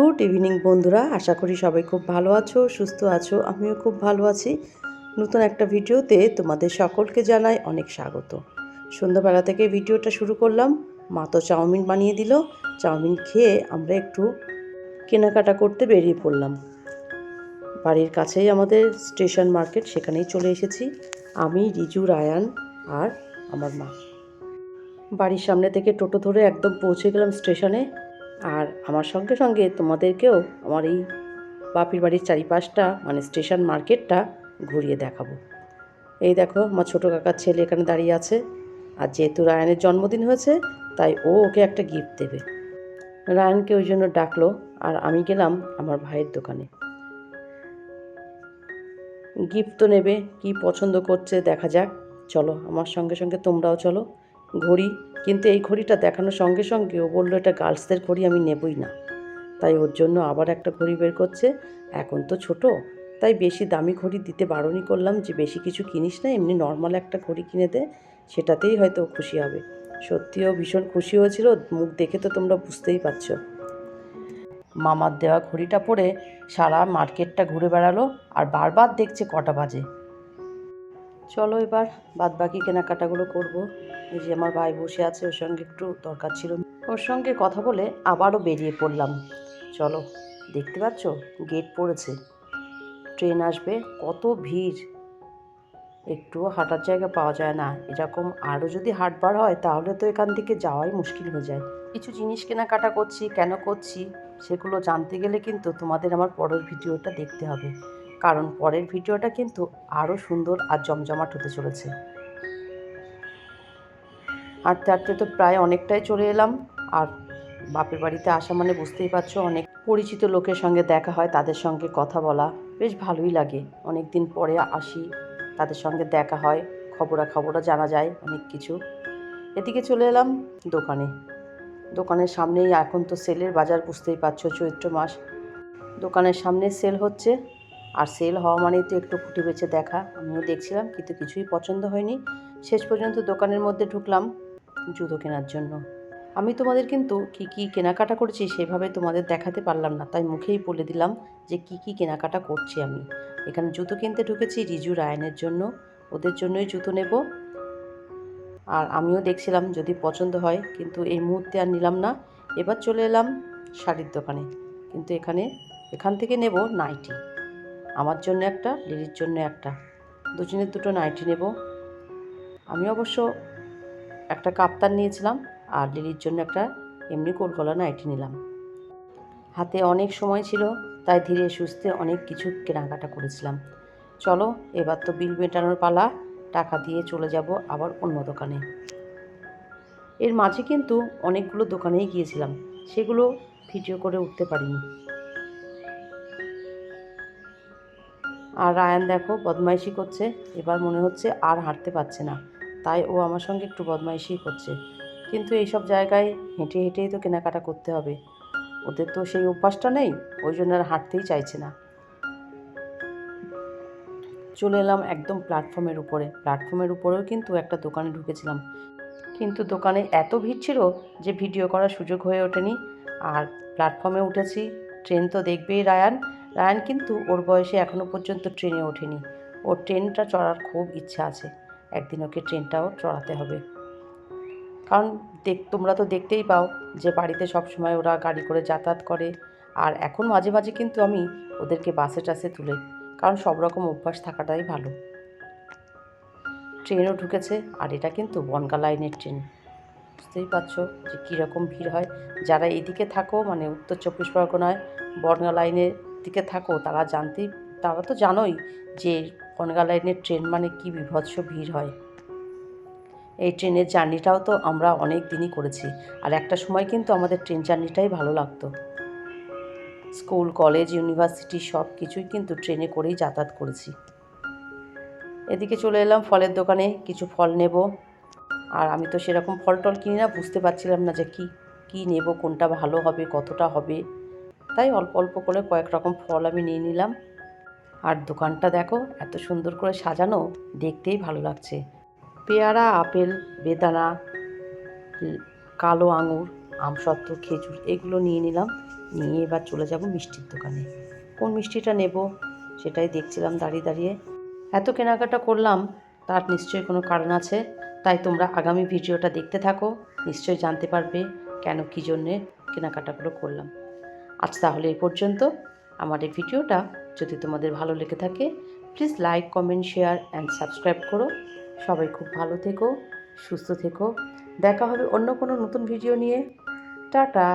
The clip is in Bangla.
গুড ইভিনিং বন্ধুরা। আশা করি সবাই খুব ভালো আছো, সুস্থ আছো। আমিও খুব ভালো আছি। নতুন একটা ভিডিওতে তোমাদের সকলকে জানাই অনেক স্বাগত। সন্ধ্যাবেলা থেকে ভিডিওটা শুরু করলাম। মা তো চাউমিন বানিয়ে দিল। চাউমিন খেয়ে আমরা একটু কেনাকাটা করতে বেরিয়ে পড়লাম। বাড়ির কাছেই আমাদের স্টেশন মার্কেট, সেখানেই চলে এসেছি। আমি, রিজু, রায়ান আর আমার মা। বাড়ির সামনে থেকে টোটো ধরে একদম পৌঁছে গেলাম স্টেশনে। আমার সঙ্গে সঙ্গে তোমাদেরকেও আমার এই বাপির বাড়ির চারিপাশটা মানে স্টেশন মার্কেটটা ঘুরিয়ে দেখাবো। এই দেখো, আমার ছোটো কাকার ছেলে এখানে দাঁড়িয়ে আছে। আর যেহেতু রায়ানের জন্মদিন হয়েছে, তাই ও ওকে একটা গিফট দেবে। রায়ানকে ওই জন্য ডাকলো, আর আমি গেলাম আমার ভাইয়ের দোকানে। গিফট তো নেবে, কি পছন্দ করছে দেখা যাক। চলো, আমার সঙ্গে সঙ্গে তোমরাও চলো। ঘড়ি, কিন্তু এই ঘড়িটা দেখানোর সঙ্গে সঙ্গে ও বলল, এটা গার্লসদের ঘড়ি, আমি নেবই না। তাই ওর জন্য আবার একটা ঘড়ি বের করছে। এখন তো ছোট, তাই বেশি দামি ঘড়ি দিতে বারণই করলাম যে, বেশি কিছু কিনিস না, এমনি নর্মাল একটা ঘড়ি কিনে দে, সেটাতেই হয়তো খুশি হবে। সত্যিও ভীষণ খুশি হয়েছিল, মুখ দেখে তো তোমরা বুঝতেই পারছ। মামার দেওয়া ঘড়িটা পরে সারা মার্কেটটা ঘুরে বেড়ালো আর বারবার দেখছে কটা বাজে। চলো এবার বাদ বাকি কেনাকাটাগুলো করব। এই যে আমার ভাই বসে আছে, ওর সঙ্গে একটু দরকার ছিল। ওর সঙ্গে কথা বলে আবারও বেরিয়ে পড়লাম। চলো, দেখতে পাচ্ছ? গেট পড়েছে। ট্রেন আসবে, কত ভিড়। একটুও হাঁটার জায়গা পাওয়া যায় না। এরকম আরও যদি হাটবার হয়, তাহলে তো এখান থেকে যাওয়াই মুশকিল হয়ে যায়। কিছু জিনিস কেনাকাটা করছি, কেন করছি, সেগুলো জানতে গেলে কিন্তু তোমাদের আমার পরের ভিডিওটা দেখতে হবে। কারণ পরের ভিডিওটা কিন্তু আরও সুন্দর আর জমজমাট হতে চলেছে। হাঁটতে হাঁটতে তো প্রায় অনেকটাই চলে এলাম। আর বাপের বাড়িতে আসা মানে বুঝতেই পারছ, অনেক পরিচিত লোকের সঙ্গে দেখা হয়, তাদের সঙ্গে কথা বলা বেশ ভালোই লাগে। অনেক দিন পরে আসি, তাদের সঙ্গে দেখা হয়, খবরাখবরও জানা যায় অনেক কিছু। এদিকে চলে এলাম দোকানে। দোকানের সামনেই এখন তো সেলের বাজার, বুঝতেই পারছ, চৈত্র মাস। দোকানের সামনে সেল হচ্ছে। আর সেল হওয়া মানেই তো একটু খুঁটি বেছে দেখা। আমিও দেখছিলাম, কিন্তু কিছুই পছন্দ হয়নি। শেষ পর্যন্ত দোকানের মধ্যে ঢুকলাম জুতো কেনার জন্য। আমি তোমাদের কিন্তু কি কি কেনাকাটা করেছি সেভাবে তোমাদের দেখাতে পারলাম না, তাই মুখেই বলে দিলাম যে কি কি কেনাকাটা করছি আমি। এখানে জুতো কিনতে ঢুকেছি রিজু রায়নের জন্য, ওদের জন্যই জুতো নেব। আর আমিও দেখছিলাম যদি পছন্দ হয়, কিন্তু এই মুহূর্তে আর নিলাম না। এবার চলে এলাম শাড়ির দোকানে, কিন্তু এখানে, এখান থেকে নেব নাইটি। আমার জন্য একটা লিলির জন্য একটা। দুজনের দুটো নাইটি নেব। আমি অবশ্য একটা কাপ্তান নিয়েছিলাম আর লিলির জন্য একটা এমনি কোলকলা নাইটি নিলাম। হাতে অনেক সময় ছিল, তাই ধীরে সুস্থে অনেক কিছু কেনাকাটা করেছিলাম। চলো, এবার তো বিল মেটানোর পালা। টাকা দিয়ে চলে যাব আবার অন্য দোকানে। এর মাঝে কিন্তু অনেকগুলো দোকানেই গিয়েছিলাম। সেগুলো ভিডিও করে উঠতে পারিনি। আর রায়ান দেখো বদমাইশি করছে, এবার মনে হচ্ছে আর হাঁটতে পারছে না। তাই ও আমার সঙ্গে একটু বদমাইশি করছে। কিন্তু এইসব জায়গায় হেঁটে হেঁটেই তো কেনাকাটা করতে হবে। ওদের তো সেই অভ্যাসটা নেই, ওই জন্য আর হাঁটতেই চাইছে না। চলে এলাম একদম প্ল্যাটফর্মের উপরে। প্ল্যাটফর্মের উপরেও কিন্তু একটা দোকানে ঢুকেছিলাম। কিন্তু দোকানে এত ভিড় ছিল যে ভিডিও করার সুযোগ হয়ে ওঠেনি। আর প্ল্যাটফর্মে উঠেছি, ট্রেন তো দেখবেই রায়ান। রায়ান কিন্তু ওর বয়সে এখনও পর্যন্ত ট্রেনে ওঠেনি। ওর ট্রেনটা চড়ার খুব ইচ্ছা আছে। একদিন ওকে ট্রেনটাও চড়াতে হবে। কারণ দেখ, তোমরা তো দেখতেই পাও যে বাড়িতে সব সময় ওরা গাড়ি করে যাতায়াত করে। আর এখন মাঝে মাঝে কিন্তু আমি ওদেরকে বাসে টাসে তুলে। কারণ সব রকম অভ্যাস থাকাটাই ভালো। ট্রেনও ঢুকেছে, আর এটা কিন্তু বনগা লাইনের ট্রেন। বুঝতেই পারছ যে কীরকম ভিড় হয়। যারা এদিকে থাকো মানে উত্তর চব্বিশ পরগনায়, বনগা লাইনের দিকে থাকো, তারা জানতে, তারা তো জানোই যে বনগা লাইনের ট্রেন মানে কি বিভৎস ভিড় হয়। এই ট্রেনের জার্নিটাও তো আমরা অনেক দিনই করেছি, আর একটা সময় কিন্তু আমাদের ট্রেন জার্নিটাই ভালো লাগতো। স্কুল, কলেজ, ইউনিভার্সিটি সব কিছুই কিন্তু ট্রেনে করেই যাতায়াত করেছি। এদিকে চলে এলাম ফলের দোকানে, কিছু ফল নেব। আর আমি তো সেরকম ফল টল কিনি না, বুঝতে পারছিলাম না যে কি কি নেব, কোনটা ভালো হবে, কতটা হবে। তাই অল্প অল্প করে কয়েক রকম ফল আমি নিয়ে নিলাম। আর দোকানটা দেখো, এত সুন্দর করে সাজানো, দেখতেই ভালো লাগছে। পেয়ারা, আপেল, বেদানা কালো আঙুর, আমসত্ত্ব, খেজুর, এগুলো নিয়ে নিলাম। নিয়ে এবার চলে যাব মিষ্টির দোকানে। কোন মিষ্টিটা নেব সেটাই দেখছিলাম দাঁড়িয়ে দাঁড়িয়ে। এত কেনাকাটা করলাম, তার নিশ্চয়ই কোনো কারণ আছে। তাই তোমরা আগামী ভিডিওটা দেখতে থাকো, নিশ্চয়ই জানতে পারবে কেন, কী জন্যে কেনাকাটাগুলো করলাম। আজ তাহলে এই পর্যন্ত। আমার এই ভিডিওটা যদি তোমাদের ভালো লেগে থাকে please like comment share and subscribe করো। সবাই খুব ভালো থেকো, সুস্থ থেকো। দেখা হবে অন্য কোনো নতুন ভিডিও নিয়ে। টাটা!